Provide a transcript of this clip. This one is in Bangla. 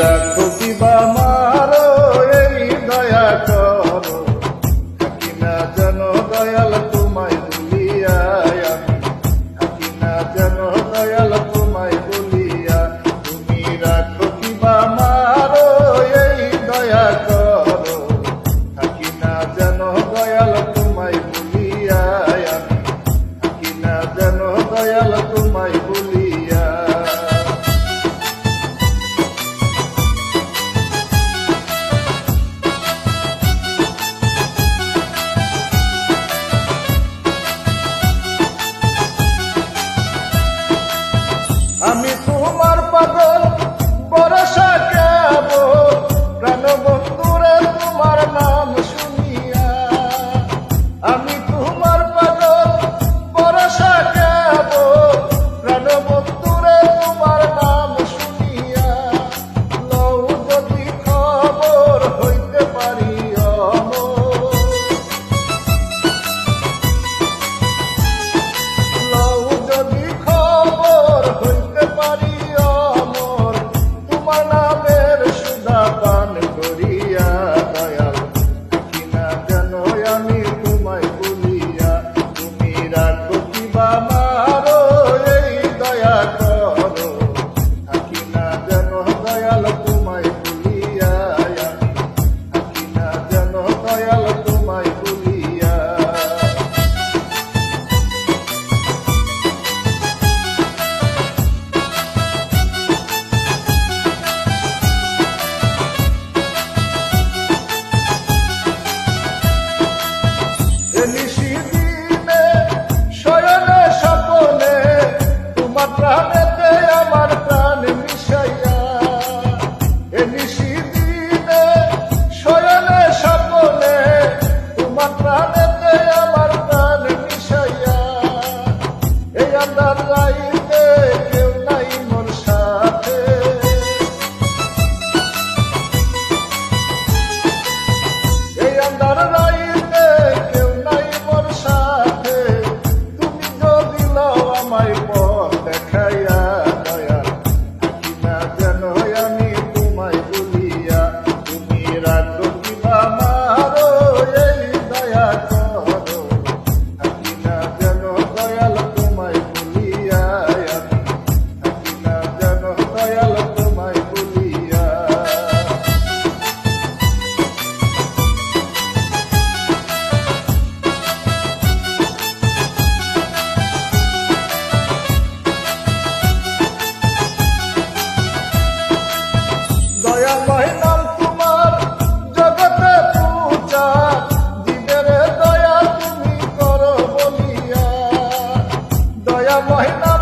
রাখো কিবা মারো, এই দয়া করো। থাকি না জানো দয়াল তোমায় বলিয়া থাকি না জানো দয়াল তোমায় বলিয়া তুমি রাখো কিবা মারো, এই দয়া করো। থাকি না জানো দয়াল pra mim. দয়া নাম তোমার জগতে পূজা। জীবের দয়া তুমি করো বলিয়া। দয়া নাম